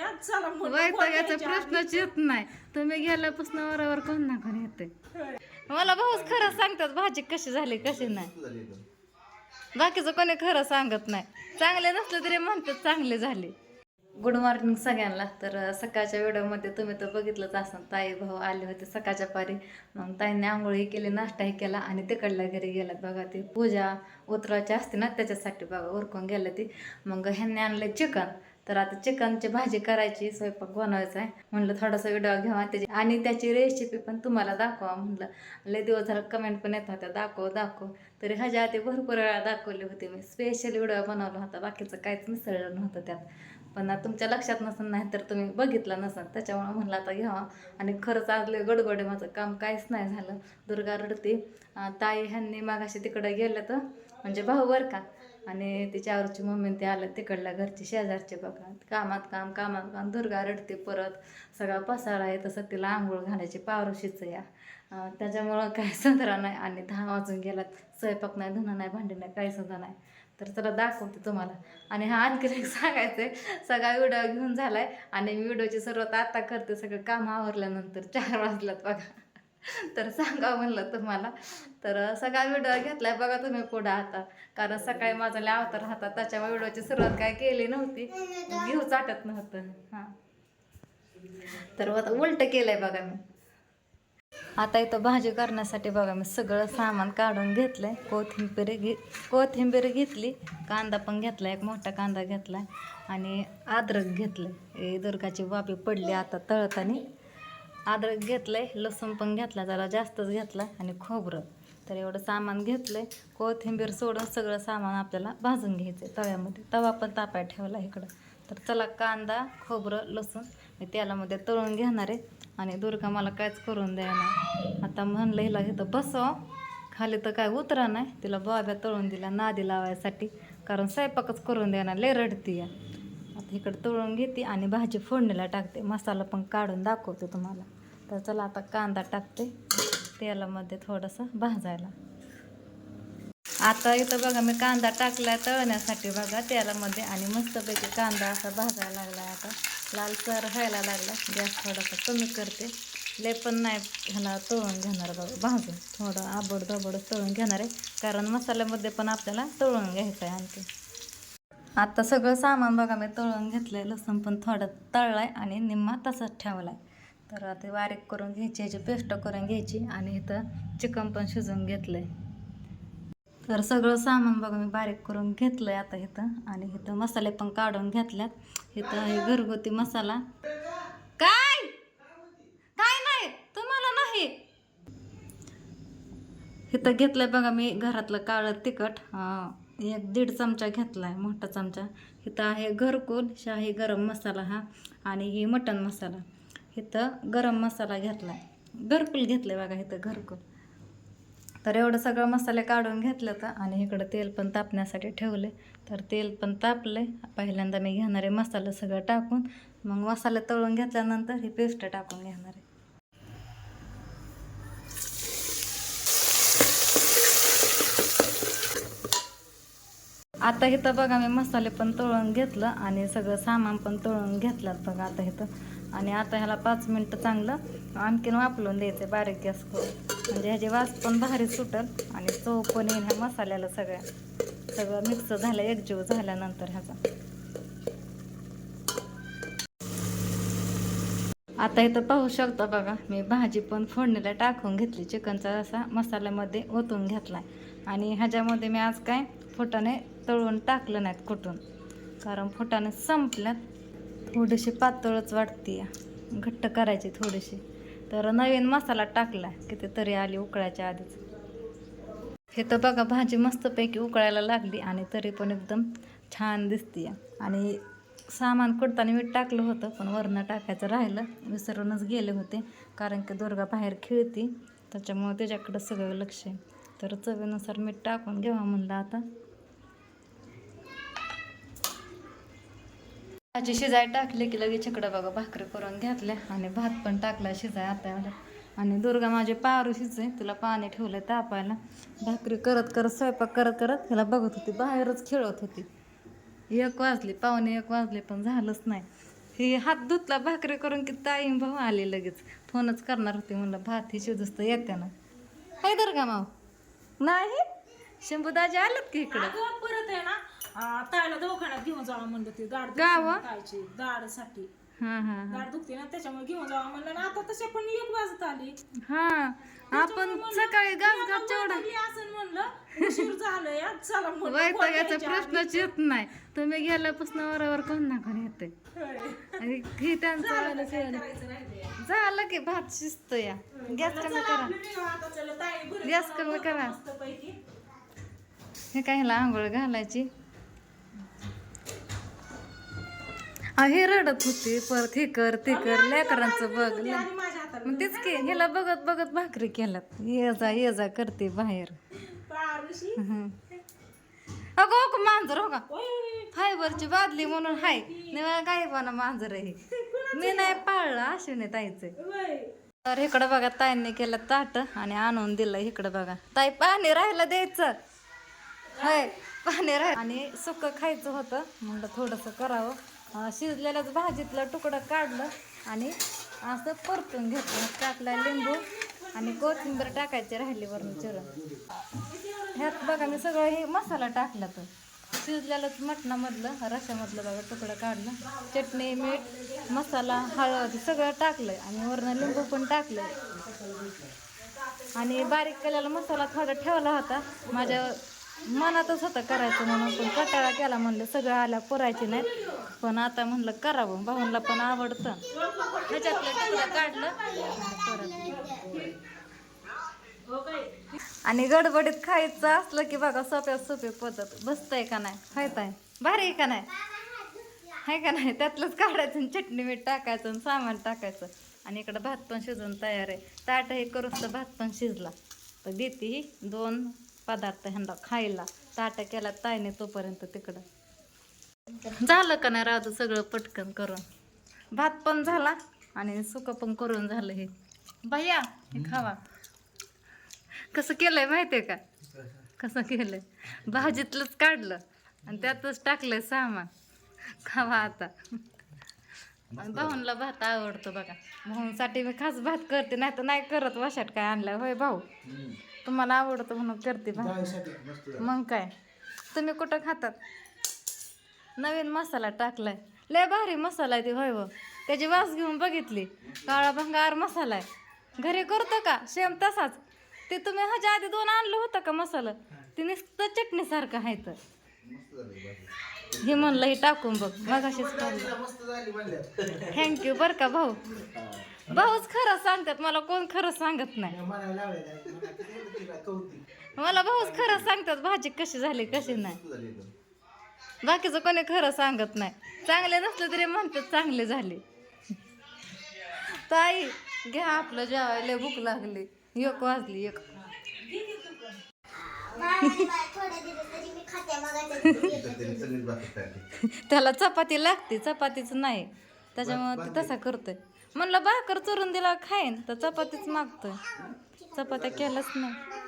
या चला म्हणलं, वैतागाचा प्रश्नच येत नाही. तुम्ही गेल्यापासून वरावर कोण ना कोण येते मला भाऊच खरं सांगतात भाजी कशी झाली कशी नाही. बाकीचं कोणी खरं सांगत नाही. चांगले नसले तरी म्हणतात चांगले झाले. गुड मॉर्निंग सगळ्यांना. तर सकाळच्या व्हिडिओमध्ये तुम्ही तर बघितलंच असाल ताई भाऊ आले होते सकाळच्या पारी. मग ताईने आंघोळी केली नाश्ताही केला आणि तिकडल्या घरी गेला बघा ती. पूजा उतरायची असते ना त्याच्यासाठी बघा उरकून गेलं ती. मग ह्यांनी आणलं चिकन तर आता चिकनची भाजी करायची स्वयंपाक बनवायचा आहे म्हणलं थोडासा व्हिडिओ घ्यावा त्याची आणि त्याची रेसिपी पण तुम्हाला दाखवा म्हणलं. लय दिवस झाला कमेंट पण येत होत्या दाखव दाखव. तरी ह्याच्या आधी भरपूर वेळा दाखवली होती मी. स्पेशल व्हिडिओ बनवला होता. बाकीचं काहीच मिसळलं नव्हतं त्यात. पण तुमच्या लक्षात नसेल नाही तर तुम्ही बघितलं नसेल. त्याच्यामुळे म्हणलं आता घ्यावा. आणि खरंच आज लय गडबड माझं काम. काहीच नाही झालं. दुर्गा रडते. ताई ह्यांनी मागाशी तिकडं गेलं तर म्हणजे भाऊ बरं का? आणि तिच्या आवरची मम्मी ते आलं तिकडल्या घरचे शेजारचे बघा. कामात काम कामात काम दुर्गा रडते परत. सगळा पसारा आहे तसं तिला आंघोळ घालायची पावरशीच या. त्याच्यामुळं काय सुंदर नाही. आणि दहा वाजून गेलात. स्वयंपाक नाही धुणं नाही भांडी नाही काही सुद्धा नाही. तर चला दाखवते तुम्हाला. आणि हा आणखीन एक सांगायचं आहे सगळा व्हिडिओ घेऊन झाला आहे आणि मी व्हिडिओची सुरुवात आता करते. सगळं काम आवरल्यानंतर चार वाजल्यात बघा. तर सांगा म्हणलं तुम्हाला. तर सगळा व्हिडिओ घेतलाय बघा तुम्ही पुढं आता. कारण सकाळी माझा लय अवतार राहता त्याच्यामुळे व्हिडिओची सुरुवात काय केली नव्हती. घेऊ चाटत नव्हतं. हां. तर आता उलट केलंय बघा मी. आता इथं भाजी करण्यासाठी बघा मी सगळं सामान काढून घेतलंय. कोथिंबीर घे कोथिंबीर घेतली. कांदा पण घेतला एक मोठा कांदा घेतलाय. आणि अद्रक घेतलं हे दुर्गाची वापी पडली आता तळताना. अद्रक घेतलंय लसूण पण घेतला जरा जास्तच घेतला आणि खोबरं. तर एवढं सामान घेतलंय कोथिंबीर सोडून सगळं सामान आपल्याला भाजून घ्यायचं आहे तव्यामध्ये. तवा पण तापाय ठेवला इकडं. तर चला कांदा खोबरं लसूण मी तेलामध्ये तळून घेणार आहे. आणि दुर्गा मला काहीच करून द्यायला आता म्हणलं हिला इथं बसव हो, खाली तर काय उतरा नाही. तिला बाब्या तळून दिला नादी लावायसाठी. कारण स्वयंपाकच करून द्यायला लय रडती या. इकडं तळून घेते आणि भाजी फोडणीला टाकते. मसाला पण काढून दाखवते तुम्हाला. तर चला आता कांदा टाकते. तेलामध्ये थोडंसं भाजायला. आता इथं बघा मी कांदा टाकला तळण्यासाठी बघा तेलामध्ये आणि मस्तपैकी कांदा असा भाजायला लागला आता. लालसर व्हायला लागला. गॅस थोडासा कमी करते. लय पण नाही ह्याला तळून घेणार बघा भाजून. थोडं आबड दबड तळून घेणार आहे. कारण मसाल्यामध्ये पण आपल्याला तळून घ्यायचं आहे आणखी. आता सगळं सामान बघा मी तळून घेतलंय लसूण पण थोडं तळलाय आणि निम्मा तसंच ठेवलाय. तर आता बारीक करून घ्यायची ह्याची पेस्ट करून घ्यायची आणि इथं चिकन पण शिजवून घेतलंय. तर सगळं सामान बघा मी बारीक करून घेतलंय आता इथं आणि इथं मसाले पण काढून घेतल्यात. इथं हे घरगुती मसाला. काय? काय नाही तुम्हाला नाही. इथं घेतलंय बघा मी घरातलं काळं तिखट अं, एक दीड चमचा घेतला आहे मोठा चमचा. इथं आहे घरकुल शाही गरम मसाला हा आणि ही मटण मसाला. इथं गरम मसाला घेतला आहे घरकुल घेतलंय बघा इथं घरकुल. तर एवढं सगळं मसाले काढून घेतलं तर आणि इकडं तेल पण तापण्यासाठी ठेवले तर तेल पण तापले पहिल्यांदा मी घेणार आहे मसाला सगळं टाकून मग मसाले तळून घेतल्यानंतर ही पेस्ट टाकून घेणार. आहे आता इथं बघा मी मसाले पण तळून घेतलं आणि सगळं सामान पण तळून घेतलं बघा आता इथं. आणि आता ह्याला पाच मिनटं चांगलं आणखीन वापरून द्यायचं बारीक गॅस करून. म्हणजे ह्याची वास पण भारी सुटल आणि चव पण येईल ह्या मसाल्याला सगळ्या. सगळं मिक्स झालं एकजीव झाल्यानंतर ह्याचा. आता इथं पाहू शकता बघा मी भाजी पण फोडणीला टाकून घेतली. चिकनचा असा मसाल्यामध्ये ओतून घेतला आहे आणि ह्याच्यामध्ये मी आज काय फुटाने तळून टाकलं नाहीत कुठून. कारण फुटाने संपल्यात. थोडीशी पातळच वाटते या घट्ट करायची थोडीशी. तर नवीन मसाला टाकला कितीतरी आली उकळायच्या आधीच. हे तर बघा भाजी मस्तपैकी उकळायला लागली आणि तरी पण एकदम छान दिसते आणि सामान कुडताना मी टाकलं होतं पण वरनं टाकायचं राहिलं. विसरूनच गेले होते. कारण की दुर्गा बाहेर खेळती. त्याच्यामुळे त्याच्याकडं सगळं लक्ष आहे. तर चवीनुसार मीठ टाकून घ्यावा म्हणलं आता. भाजी शिजाय टाकली की लगेच इकडं बघा भाकरी करून घेतल्या आणि भात पण टाकला शिजाय आता आणि दुर्गा माझे पारू शिजे तिला पाणी ठेवलं तापायला. भाकरी करत करत स्वयंपाक करत करत तिला बघत होती बाहेरच खेळत होती. एक वाजली पाहुणे एक वाजले पण झालंच नाही. ही हात धुतला भाकरी करून की ताईम भाऊ आले लगेच. फोनच करणार होते म्हणलं भात ही शिजस्त येते ना. काय दुर्गा माऊ. माव नाही? शंभूदाजी आलेत की इकडं? अगं परत आहे ना. आ, ताईला दवाखान्यात घेऊन जावं म्हणलं ते. दाढ का दुखते व? ना ताईची. दाढसाठी हा हा दाढ दुखते ना त्याच्यामुळे घेऊन जावं म्हणलं. ना आता तसे पण एक वाजत आली. हा आपण सकाळी गास जेवढा वैतागली असं म्हणलं. उशीर झालं या चला वैतागाचा प्रश्नच येत नाही. तुम्ही गेल्यापासून वरावर कोण ना कोण येते. आणि हे त्यांचं. करायचं राहिलंय. झालं की भात शिजतो या गॅस कमी करा. आपली वेळ आता चला ताई बरं गॅस कमी करा. मस्तपैकी. हे काय ह्याला आंघोळ घालायची? हा, हे रडत होते परत हे कर ते कर लेकरांचं बघ. आधी माझ्या मग तेच की ह्याला बघत बघत भाकरी केल्यात. ये जा ये जा करते बाहेर. हं. अगो अगो मांजर हो का? फायबरची बादली म्हणून हाय. निवळ काय पण मांजर आहे. मी नाही पाळलं अश्विनी ताईचं. तर इकडं बघा ताईंनी केलं ताट आणि आणून दिलं इकडं बघा. ताई पाणी राहिलं द्यायचं. होय पाणी राहिलं आणि सुक खायचं होतं. म्हणलं थोडंसं करावं. शिजलेल्याच भाजीतलं तुकडं काढलं आणि असं परतून घेतलं. टाकलं लिंबू. आणि कोथिंबीर टाकायची राहिली वरून चिरून. ह्यात बघा मी सगळं हे मसाला टाकला तर. शिजलेलंच मटणामधलं रशामधलं बघा तुकडं काढलं. चटणी मीठ मसाला हळद सगळं टाकलं आणि वरनं लिंबू पण टाकलं आणि बारीक केलेला मसाला थोडा ठेवला होता. माझ्या मनातच होतं करायचं म्हणून पण कटाळा केला म्हणलं सगळं आल्या पुरायचे नाहीत. पण आता म्हणलं करावं भाऊंला पण आवडतं. ह्याच्यातलं काढलं आणि परत. आणि गडबडीत खायचं असलं की बघा सोप्या सोपी पद्धत बसतंय का नाही? खायताय भारी आहे का नाही? आहे का नाही? त्यातलंच काढायचं आणि चटणी मीठ टाकायचं आणि सामान टाकायचं. आणि इकडं भात पण शिजून तयार आहे. ताटही करूच तर भात पण शिजला. तर देते दोन पदार्थ ह्यांना खायला ताट केला ताईने तोपर्यंत तिकडं. झालं का नाही राजू सगळं पटकन करून? भात पण झाला आणि सुकं पण करून झालं हे. भैया हे खावा. कसं केलंय माहितीये का? कसं केलंय? भाजीतलंच काढलं आणि त्यातच टाकलंय सामान. खावा आता. भाऊंला भात आवडतो बघा. भाऊंसाठी मी खास भात करते नाही तर नाही करत वशात काय आणलं होय भाऊ? तुम्हाला आवडतं म्हणून करते भात मग काय? तुम्ही कुठं खातात? नवीन मसाला टाकलाय. लय भारी मसाला आहे ती होय व त्याची वास घेऊन बघितली. काळा भंगार मसाला आहे. घरी करतो का? सेम तसाच. ते तुम्ही ह्याच्या आधी दोन आणलं होतं का मसाला? ते नुसतं चटणीसारखं आहे तर हे म्हणलं हे टाकून बघ. मग थँक्यू बरं का भाऊ? भाऊच खरं सांगतात मला कोण खरं सांगत नाही. मला भाऊच खरं सांगतात भाजी कशी झाली कशी नाही. बाकीचं कोणी खरं सांगत नाही. चांगले नसले तरी म्हणतात चांगले झाले. ताई घ्या आपलं जेवायला भूक लागली. एक वाजली एक. त्याला चपाती लागते चपातीच नाही. त्याच्यामुळे ते तसा करतोय. म्हणलं भाकर चुरून दिला खाईन तर चपातीच मागतोय. चपात्या केलंच नाही.